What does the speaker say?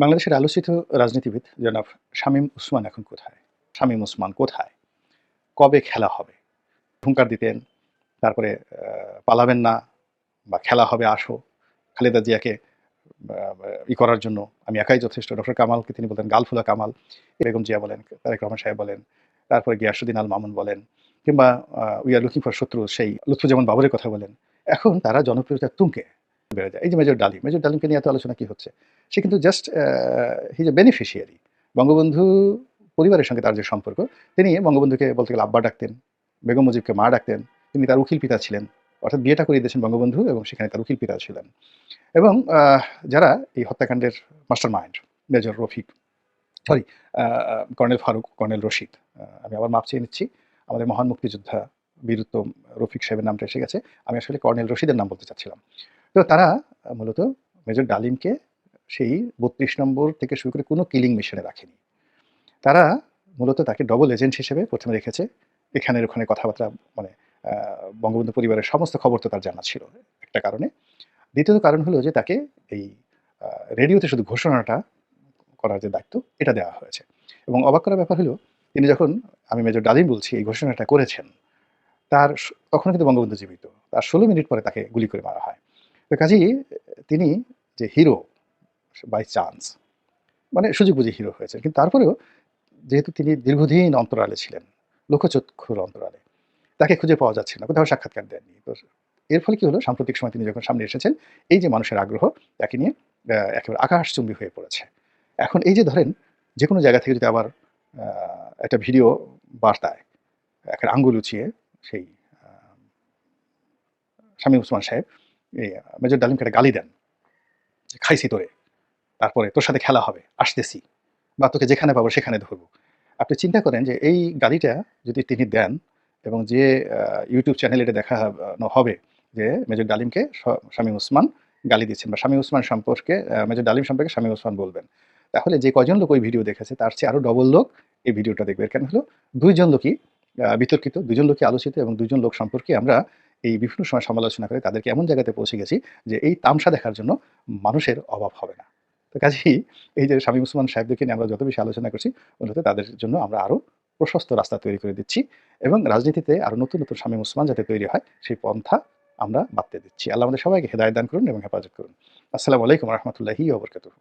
বাংলাদেশের আলোচিত রাজনীতিবিদ জনাব শামীম উসমান এখন কোথায়? শামীম উসমান কোথায়? কবে খেলা হবে? হুঙ্কার দিতেন, তারপরে পালাবেন না বা খেলা হবে, আসো। খালেদা জিয়াকে ই করার জন্য আমি একাই যথেষ্ট। ডক্টর কামালকে তিনি বলতেন গালফুলা কামাল এরকম জিয়া বলেন, তারেক রহমান সাহেব বলেন, তারপরে গিয়াসুদ্দিন আল মামুন বলেন, কিংবা উই আর লুকিং ফর শত্রু, সেই লুৎফুজ্জামান বাবরের কথা বলেন। এখন তারা জনপ্রিয়তার তুঙ্কে বেড়ে যায়। এই যে মেজর ডালিম মেজর ডালিমকে নিয়ে এত আলোচনা কি হচ্ছে? সে কিন্তু just his a beneficiary Bangabandhu পরিবারের সঙ্গে তার যে সম্পর্ক, তিনি বঙ্গবন্ধুকে বলতে গেলে আব্বা ডাকতেন, বেগম মুজিবকে মা ডাকতেন, তিনি তার উকিল পিতা ছিলেন। অর্থাৎ বিয়েটা করিয়ে দিয়েছেন বঙ্গবন্ধু এবং সেখানে তার উকিল পিতা ছিলেন। এবং যারা এই হত্যাকাণ্ডের mastermind major Rafiq sorry colonel Farooq colonel Rashid আমি আবার মাপ চেয়ে নিচ্ছি। আমাদের মহান মুক্তিযোদ্ধা বীরুত্তম রফিক সাহেবের নামটা এসে গেছে। আমি আসলে কর্নেল রশিদের নাম বলতে চাচ্ছিলাম। তো তারা, মূলত মেজর ডালিমকে সেই বত্রিশ নম্বর থেকে শুরু করে কোনো কিলিং মিশনে রাখেনি। তারা মূলত তাকে ডবল এজেন্ট হিসেবে প্রথমে রেখেছে। এখানের ওখানে কথাবার্তা মানে বঙ্গবন্ধু পরিবারের সমস্ত খবর তো তার জানা ছিল একটা কারণে। দ্বিতীয়ত কারণ হলো যে তাকে এই রেডিওতে শুধু ঘোষণাটা করার যে দায়িত্ব, এটা দেওয়া হয়েছে। এবং অবাক করার ব্যাপার হলো, তিনি যখন, আমি মেজর ডালিম বলছি, এই ঘোষণাটা করেছেন, তার তখন কিন্তু বঙ্গবন্ধু জীবিত। তার ষোলো মিনিট পরে তাকে গুলি করে মারা হয়। তো কাজেই তিনি যে হিরো বাই চান্স মানে সুযোগ বুঝে হিরো হয়েছে কিন্তু তারপরেও যেহেতু তিনি দীর্ঘদিন অন্তরালে ছিলেন, লোকচক্ষুর অন্তরালে, তাকে খুঁজে পাওয়া যাচ্ছে না, কোথাও সাক্ষাৎকার দেননি। তো এর ফলে কি হলো? সাম্প্রতিক সময় তিনি যখন সামনে এসেছেন, এই যে মানুষের আগ্রহ, তাকে নিয়ে একেবারে আকাশচুম্বী হয়ে পড়েছে। এখন এই যে ধরেন যে কোনো জায়গা থেকে যদি আবার একটা ভিডিও বার্তায় একটা আঙ্গুল উঁচিয়ে সেই শামীম উসমান সাহেব মেজর ডালিমকে একটা গালি দেন। খাইছি তোরে। তারপরে তোর সাথে খেলা হবে। আসতেছি। বা তোকে যেখানে পাবো সেখানে ধরবো। আপনি চিন্তা করেন যে, এই গালিটা যদি তিনি দেন এবং যে ইউটিউব চ্যানেলে এটা দেখানো হবে যে, মেজর ডালিমকে স্বামী উসমান গালি দিচ্ছেন বা স্বামী উসমান সম্পর্কে মেজর ডালিম সম্পর্কে স্বামী উসমান বলবেন। তাহলে যে কজন লোক ওই ভিডিও দেখেছে, তার চেয়ে আরও ডবল লোক এই ভিডিওটা দেখবে। কেন হলো দুইজন লোকই বিতর্কিত দুজন লোকই আলোচিত এবং দুজন লোক সম্পর্কে আমরা এই বিভিন্ন সময় সমালোচনা করে তাদেরকে এমন জায়গাতে পৌঁছে গেছি যে এই তামসা দেখার জন্য মানুষের অভাব হবে না। তো কাজেই এই যে শামীম ওসমান সাহেবদেরকে নিয়ে আমরা যত বেশি আলোচনা করছি মূলত তাদের জন্য আমরা আরও প্রশস্ত রাস্তা তৈরি করে দিচ্ছি এবং রাজনীতিতে আরও নতুন নতুন শামীম ওসমান যাতে তৈরি হয়, সেই পন্থা আমরা বাড়তে দিচ্ছি। আল্লাহ আমাদের সবাইকে হেদায়ত দান করুন এবং হেফাজত করুন। আসসালামু আলাইকুম রহমতুল্লাহি ওবরকাতুহ